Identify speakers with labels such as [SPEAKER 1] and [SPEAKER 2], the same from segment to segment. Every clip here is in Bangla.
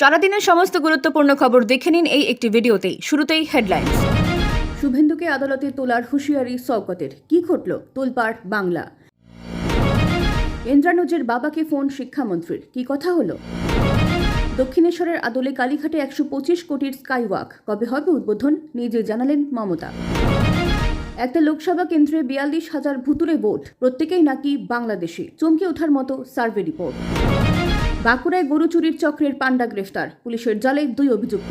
[SPEAKER 1] সারাদিনের সমস্ত গুরুত্বপূর্ণ খবর দেখে নিন এই একটি ভিডিওতেই। শুরুতেই হেডলাইন্স শুভেন্দুকে আদালতে তোলার হুঁশিয়ারি শওকতের কি ঘটল? তোলপাড়, বাংলা। ইন্দ্রানুজের বাবাকে ফোন শিক্ষামন্ত্রীর। কি কথা হলো? দক্ষিণেশ্বরের আদলে কালীঘাটে একশো পঁচিশ কোটির স্কাইওয়াক। কবে হবে উদ্বোধন? নিজে জানালেন মমতা। একটা লোকসভা কেন্দ্রে বিয়াল্লিশ হাজার ভুতুরে ভোট। প্রত্যেকেই নাকি বাংলাদেশি। চমকে ওঠার মতো সার্ভে রিপোর্ট। বাঁকুড়ায় গরু চুরির চক্রের পাণ্ডা গ্রেফতার। পুলিশের জালে দুই অভিযুক্ত।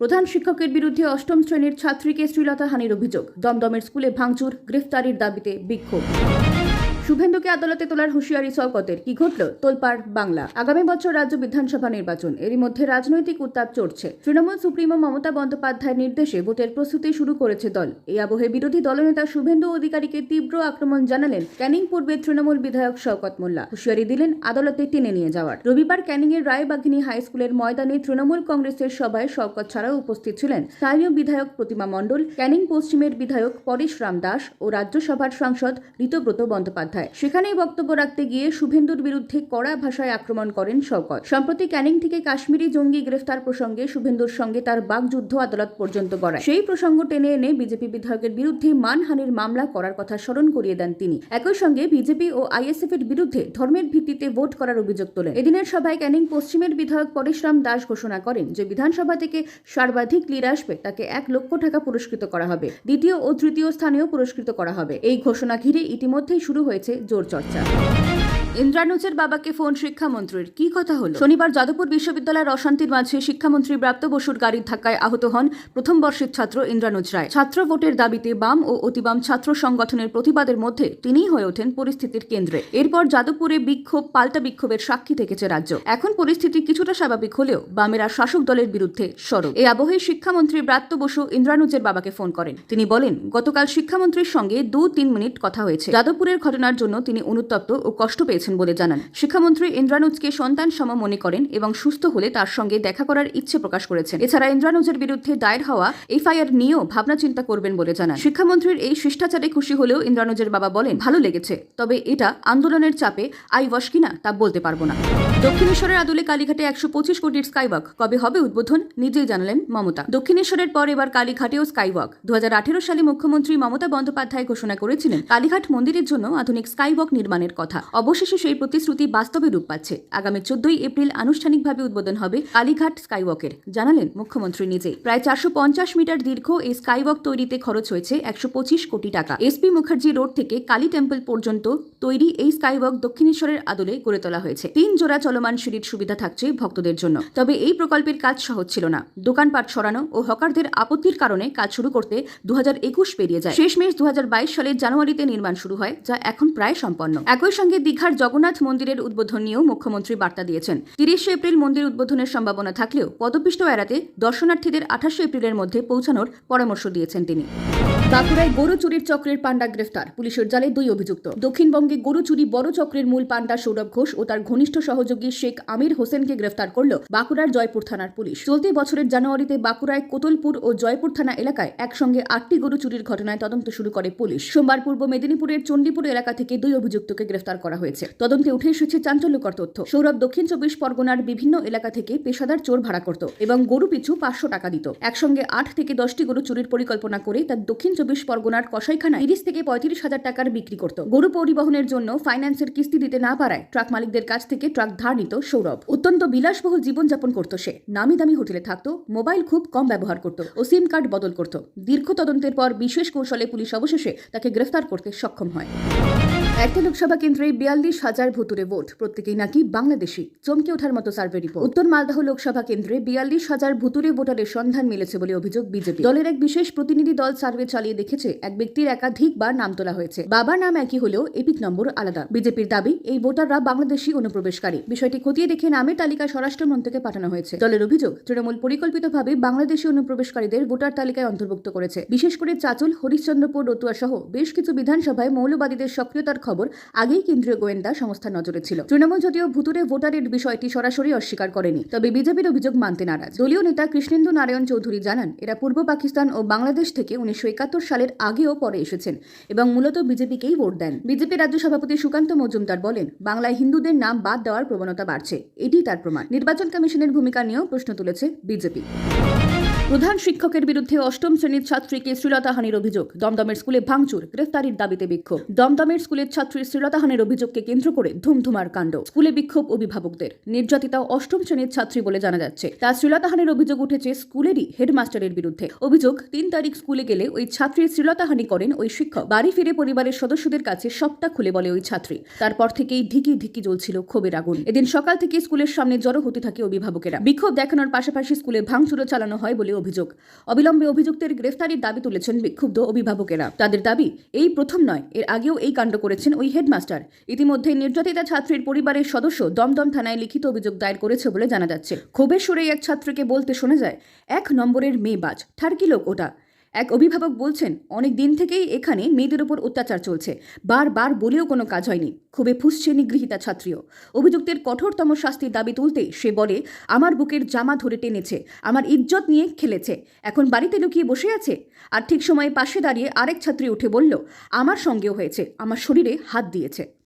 [SPEAKER 1] প্রধান শিক্ষকের বিরুদ্ধে অষ্টম শ্রেণির ছাত্রীকে শ্রীলতা হানির অভিযোগ। দমদমের স্কুলে ভাঙচুর, গ্রেফতারির দাবিতে বিক্ষোভ। শুভেন্দুকে আদালতে তোলার হুঁশিয়ারি শওকতের কি ঘটল? তোলপাড়, বাংলা। আগামী বছর রাজ্য বিধানসভা নির্বাচন। এরই মধ্যে রাজনৈতিক উত্তাপ চড়ছে। তৃণমূল সুপ্রিমো মমতা বন্দ্যোপাধ্যায়ের নির্দেশে ভোটের প্রস্তুতি শুরু করেছে দল। এই আবহে বিরোধী দলনেতা শুভেন্দু অধিকারীকে তীব্র আক্রমণ জানালেন ক্যানিং পূর্বে তৃণমূল বিধায়ক শওকত মোল্লা। হুঁশিয়ারি দিলেন আদালতে টেনে নিয়ে যাওয়ার। রবিবার ক্যানিং এর রায়বাঘিনী হাই স্কুলের ময়দানে তৃণমূল কংগ্রেসের সভায় শওকত ছাড়াও উপস্থিত ছিলেন স্থানীয় বিধায়ক প্রতিমা মণ্ডল, ক্যানিং পশ্চিমের বিধায়ক পরেশ রাম দাস ও রাজ্যসভার সাংসদ ঋতব্রত বন্দ্যোপাধ্যায়। সেখানেই বক্তব্য রাখতে গিয়ে শুভেন্দুর বিরুদ্ধে কড়া ভাষায় আক্রমণ করেন শওকত। সম্প্রতি ক্যানিং থেকে কাশ্মীরি জঙ্গি গ্রেফতার প্রসঙ্গে শুভেন্দুর সঙ্গে তার বাকযুদ্ধ আদালত পর্যন্ত গড়ায়। সেই প্রসঙ্গ টেনে এনে বিজেপি বিধায়কের বিরুদ্ধে মানহানির মামলা করার কথা স্মরণ করিয়ে দেন তিনি। একই সঙ্গে বিজেপি ও আইএসএফ এর বিরুদ্ধে ধর্মের ভিত্তিতে ভোট করার অভিযোগ তোলেন। এদিনের সভায় ক্যানিং পশ্চিমের বিধায়ক পরেশরাম দাস ঘোষণা করেন যে, বিধানসভা থেকে সর্বাধিক লিড আসবে তাকে এক লক্ষ টাকা পুরস্কৃত করা হবে। দ্বিতীয় ও তৃতীয় স্থানেও পুরস্কৃত করা হবে। এই ঘোষণা ঘিরে ইতিমধ্যেই শুরু হয়েছে জোর চর্চা। ইন্দ্রানুজের বাবাকে ফোন শিক্ষামন্ত্রীর। কি কথা হলো? শনিবার যাদবপুর বিশ্ববিদ্যালয়ের অশান্তির মাঝে শিক্ষামন্ত্রী ব্রাত্য বসুর গাড়ির ধাক্কায় আহত হন প্রথম বর্ষের ছাত্র ইন্দ্রানুজ রায়। ছাত্র ভোটের দাবিতে বাম ও অতিবাম ছাত্র সংগঠনের প্রতিবাদের মধ্যে তিনিই হয়ে ওঠেন পরিস্থিতির কেন্দ্রে। এরপর যাদবপুরে বিক্ষোভ, পাল্টা বিক্ষোভের সাক্ষী থেকেছে রাজ্য। এখন পরিস্থিতি কিছুটা স্বাভাবিক হলেও বামেরা শাসক দলের বিরুদ্ধে সরব। এই আবহে শিক্ষামন্ত্রী ব্রাত্য বসু ইন্দ্রানুজের বাবাকে ফোন করেন। তিনি বলেন, গতকাল শিক্ষামন্ত্রীর সঙ্গে দু তিন মিনিট কথা হয়েছে। যাদবপুরের ঘটনার জন্য তিনি অনুতপ্ত ও কষ্ট পেয়েছেন। বলে জানান। শিক্ষামন্ত্রী ইন্দ্রানুজকে সন্তান সম মনে করেন এবং সুস্থ হলে তার সঙ্গে দেখা করার ইচ্ছে প্রকাশ করেছেন। এছাড়া ইন্দ্রানুজের বিরুদ্ধে দায়ের হওয়া এফআইআর নিয়েও ভাবনা চিন্তা করবেন বলে জানান। শিক্ষামন্ত্রীর এই শিষ্টাচারে খুশি হলেও ইন্দ্রানুজের বাবা বলেন, ভালো লেগেছে, তবে এটা আন্দোলনের চাপে আই ওয়াশ কিনা তা বলতে পারব না। দক্ষিণেশ্বরের আদলে কালীঘাটে একশো পঁচিশ কোটির স্কাইওয়াক। কবে হবে উদ্বোধন? নিজেই জানালেন মমতা। দক্ষিণেশ্বরের পর এবার কালীঘাটেও স্কাইওয়াক। দু সালে মুখ্যমন্ত্রী মমতা বন্দ্যোপাধ্যায় ঘোষণা করেছিলেন, কালীঘাট মন্দিরের জন্য আধুনিক স্কাইওয়াক নির্মাণের কথা। অবশেষে সেই প্রতিশ্রুতি বাস্তবে রূপ পাচ্ছে। আগামী চোদ্দই এপ্রিল আনুষ্ঠানিকভাবে উদ্বোধন হবে কালীঘাট স্কাইওয়াকের, জানালেন মুখ্যমন্ত্রী নিজেই। প্রায় চারশো পঞ্চাশ মিটার দীর্ঘ এই স্কাইওয়াক তৈরিতে খরচ হয়েছে একশো পঁচিশ কোটি টাকা। এসপি মুখার্জি রোড থেকে কালী টেম্পল পর্যন্ত তৈরি এই স্কাইওয়াক দক্ষিণেশ্বরের আদলে গড়ে তোলা হয়েছে। তিন জোড়া চলমান সিঁড়ির সুবিধা থাকছে ভক্তদের জন্য। তবে এই প্রকল্পের কাজ সহজ ছিল না। দোকানপাট সরানো ও হকারদের আপত্তির কারণে কাজ শুরু করতে দু হাজার একুশ পেরিয়ে যায়। শেষ শেষমেশ দু সালের জানুয়ারিতে নির্মাণ শুরু হয়, যা এখন প্রায় সম্পন্ন। একই সঙ্গে দীঘার জগন্নাথ মন্দিরের উদ্বোধন নিয়েও মুখ্যমন্ত্রী বার্তা দিয়েছেন। তিরিশে এপ্রিল মন্দির উদ্বোধনের সম্ভাবনা থাকলেও পদপিষ্ট এড়াতে দর্শনার্থীদের আঠাশে এপ্রিলের মধ্যে পৌঁছানোর পরামর্শ দিয়েছেন তিনি। বাঁকুড়ায় গরু চুরির চক্রের পাণ্ডা গ্রেফতার। পুলিশের জালে দুই অভিযুক্ত। দক্ষিণবঙ্গে গরু চুরি বড় চক্রের মূল পাণ্ডা সৌরভ ঘোষ ও তার ঘনিষ্ঠ সহযোগী শেখ আমির হোসেনকে গ্রেফতার করল বাঁকুড়ার জয়পুর থানার পুলিশ। চলতি বছরের জানুয়ারিতে বাঁকুড়ায় কোতলপুর ও জয়পুর থানা এলাকায় একসঙ্গে আটটি গরু চুরির ঘটনায় তদন্ত শুরু করে পুলিশ। সোমবার পূর্ব মেদিনীপুরের চণ্ডীপুর এলাকা থেকে দুই অভিযুক্তকে গ্রেফতার করা হয়েছে। তদন্তে উঠে এসেছে চাঞ্চল্যকর তথ্য। সৌরভ দক্ষিণ চব্বিশ পরগনার বিভিন্ন এলাকা থেকে পেশাদার চোর ভাড়া করত এবং গরু পিছু পাঁচশো টাকা দিত। একসঙ্গে আট থেকে দশটি গরু চুরির পরিকল্পনা করে তার দক্ষিণ চব্বিশ পরগনার কসাইখানা তিরিশ থেকে পঁয়ত্রিশ হাজার টাকার বিক্রি করত। গরু পরিবহনের জন্য ফাইন্যান্সের কিস্তি দিতে না পারায় ট্রাক মালিকদের কাছ থেকে ট্রাক ধার নিত সৌরভ। অত্যন্ত বিলাসবহুল জীবনযাপন করত সে। নামি দামি হোটেলে থাকত, মোবাইল খুব কম ব্যবহার করত ও সিম কার্ড বদল করত। দীর্ঘ তদন্তের পর বিশেষ কৌশলে পুলিশ অবশেষে তাকে গ্রেফতার করতে সক্ষম হয়। একটা লোকসভা কেন্দ্রে বিয়াল্লিশ হাজার ভুতুরে ভোট। প্রত্যেকেই নাকি বাংলাদেশি। চমকে ওঠার মতো সার্ভে রিপোর্ট উত্তর মালদহ লোকসভা কেন্দ্রে বিয়াল্লিশ হাজার ভুতুরে ভোটারের সন্ধান মিলেছে বলে অভিযোগ বিজেপি। দলের এক বিশেষ প্রতিনিধি দল সার্ভে চালিয়ে দেখেছে, এক ব্যক্তির একাধিক একাধিকবার নাম তোলা হয়েছে। বাবার নাম একই হলেও এপিক নম্বর আলাদা। বিজেপির দাবি, এই ভোটাররা বাংলাদেশি অনুপ্রবেশকারী। বিষয়টি খতিয়ে দেখে নামের তালিকা স্বরাষ্ট্র মন্ত্রকে পাঠানো হয়েছে। দলের অভিযোগ, তৃণমূল পরিকল্পিতভাবে বাংলাদেশি অনুপ্রবেশকারীদের ভোটার তালিকায় অন্তর্ভুক্ত করেছে। বিশেষ করে চাচল, হরিশ্চন্দ্রপুর রতুয়া সহ বেশ কিছু বিধানসভায় মৌলবাদীদের সক্রিয়তার খবর আগেই কেন্দ্রীয় গোয়েন্দা সংস্থার নজরে ছিল। তৃণমূল যদিও ভুতুরে ভোটারের বিষয়টি সরাসরি অস্বীকার করেনি, তবে বিজেপির অভিযোগ মানতে নারাজ। দলীয় নেতা কৃষ্ণেন্দু নারায়ণ চৌধুরী জানান, এরা পূর্ব পাকিস্তান ও বাংলাদেশ থেকে উনিশশো একাত্তর সালের আগেও পরে এসেছেন এবং মূলত বিজেপিকেই ভোট দেন। বিজেপি রাজ্য সভাপতি সুকান্ত মজুমদার বলেন, বাংলায় হিন্দুদের নাম বাদ দেওয়ার প্রবণতা বাড়ছে, এটি তার প্রমাণ। নির্বাচন কমিশনের ভূমিকা নিয়েও প্রশ্ন তুলেছে বিজেপি। প্রধান শিক্ষকের বিরুদ্ধে অষ্টম শ্রেণির ছাত্রীকে শ্লীলতাহানির অভিযোগ। দমদমের স্কুলে ভাঙচুর, গ্রেফতারির দাবিতে বিক্ষোভ। দমদমের স্কুলের ছাত্রীর শ্লীলতাহানির অভিযোগকে কেন্দ্র করে ধুমধুমার কাণ্ড। স্কুলে বিক্ষোভ অভিভাবকদের। নির্যাতিতা অষ্টম শ্রেণির ছাত্রী বলে জানা যাচ্ছে। তার শ্লীলতাহানির অভিযোগ উঠেছে স্কুলেরই হেডমাস্টারের বিরুদ্ধে। অভিযোগ, তিন তারিখ স্কুলে গেলে ওই ছাত্রীর শ্লীলতাহানি করেন ওই শিক্ষক। বাড়ি ফিরে পরিবারের সদস্যদের কাছে সবটা খুলে বলে ওই ছাত্রী। তারপর থেকেই ধিকি ধিকি জ্বলছিল ক্ষোভের আগুন। এদিন সকাল থেকে স্কুলের সামনে জড়ো হতে থাকে অভিভাবকেরা। বিক্ষোভ দেখানোর পাশাপাশি স্কুলে ভাঙচুরও চালানো হয় বলে অভিযোগ। অবিলম্বে অভিযুক্তের গ্রেফতারির দাবি তুলেছেন বিক্ষুব্ধ অভিভাবকেরা। তাদের দাবি, এই প্রথম নয়, এর আগেও এই কাণ্ড করেছেন ওই হেডমাস্টার। ইতিমধ্যে নির্যাতিতা ছাত্রীর পরিবারের সদস্য দমদম থানায় লিখিত অভিযোগ দায়ের করেছে বলে জানা যাচ্ছে। ক্ষোভের সুরে এক ছাত্রীকে বলতে শোনা যায়, এক নম্বরের মেয়ে বাজ, ঠারকি লোক ওটা। এক অভিভাবক বলছেন, অনেক দিন থেকেই এখানে মেয়েদের ওপর অত্যাচার চলছে। বারবার বলেও কোনো কাজ হয়নি। খুবই ফুসছে নিগৃহীতা ছাত্রীও। অভিযুক্তের কঠোরতম শাস্তির দাবি তুলতে সে বলে, আমার বুকের জামা ধরে টেনেছে। আমার ইজ্জত নিয়ে খেলেছে। এখন বাড়িতে লুকিয়ে বসে আছে? আর ঠিক সময়ে পাশে দাঁড়িয়ে আরেক ছাত্রী উঠে বলল, আমার সঙ্গেও হয়েছে। আমার শরীরে হাত দিয়েছে।